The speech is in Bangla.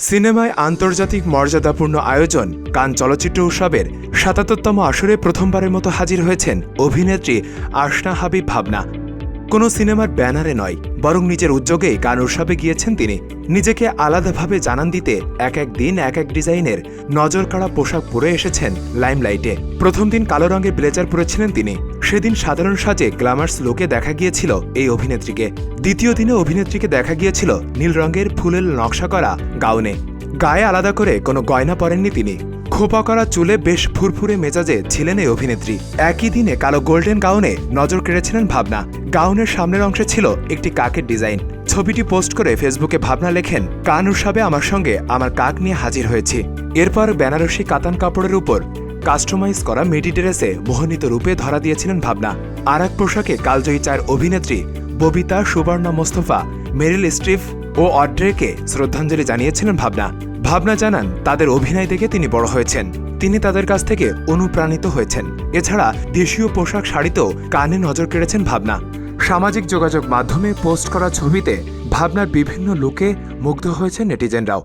সিনেমায় আন্তর্জাতিক মর্যাদাপূর্ণ আয়োজন কান চলচ্চিত্র উৎসবের সাতাত্তরতম আসরে প্রথমবারের মতো হাজির হয়েছেন অভিনেত্রী আশনা হাবিব ভাবনা। কোনো সিনেমার ব্যানারে নয়, বরং নিজের উদ্যোগেই গান উৎসবে গিয়েছেন তিনি। নিজেকে আলাদাভাবে জানান দিতে এক এক দিন, এক এক ডিজাইনের নজর কাড়া পোশাক পরে এসেছেন লাইমলাইটে। প্রথম দিন কালো রঙের ব্লেজার পরেছিলেন তিনি। সেদিন সাধারণ সাজে গ্ল্যামার্স লুকে দেখা গিয়েছিল এই অভিনেত্রীকে। দ্বিতীয় দিনে অভিনেত্রীকে দেখা গিয়েছিল নীল রঙের ফুলের নকশা করা গাউনে। গায়ে আলাদা করে কোনো গয়না পরেননি তিনি। খোপা করা চুলে বেশ ফুরফুরে মেজাজে ছিলেন এই অভিনেত্রী। একই দিনে কালো গোল্ডেন গাউনে নজর কেড়েছিলেন ভাবনা। গাউনের সামনের অংশে ছিল একটি কাকের ডিজাইন। ছবিটি পোস্ট করে ফেসবুকে ভাবনা লেখেন, কান উৎসবে আমার সঙ্গে আমার কাক নিয়ে হাজির হয়েছি। এরপর বেনারসি কাতান কাপড়ের উপর কাস্টমাইজ করা মেডি ড্রেসে মোহনীত রূপে ধরা দিয়েছিলেন ভাবনা। আর এক পোশাকে কালজয়ী চায়ের অভিনেত্রী ববিতা, সুবর্ণা, মোস্তফা, মেরিল স্ট্রিফ ও অড্রেকে শ্রদ্ধাঞ্জলি জানিয়েছিলেন ভাবনা। ভাবনা জানান, তাদের অভিনয় দেখে তিনি বড় হয়েছেন। তিনি তাদের কাছ থেকে অনুপ্রাণিত হয়েছেন। এছাড়া দেশীয় পোশাক শাড়িতেও কানে নজর কেড়েছেন ভাবনা। সামাজিক যোগাযোগ মাধ্যমে পোস্ট করা ছবিতে ভাবনার বিভিন্ন লুকে মুগ্ধ হয়েছে নেটিজেনরাও।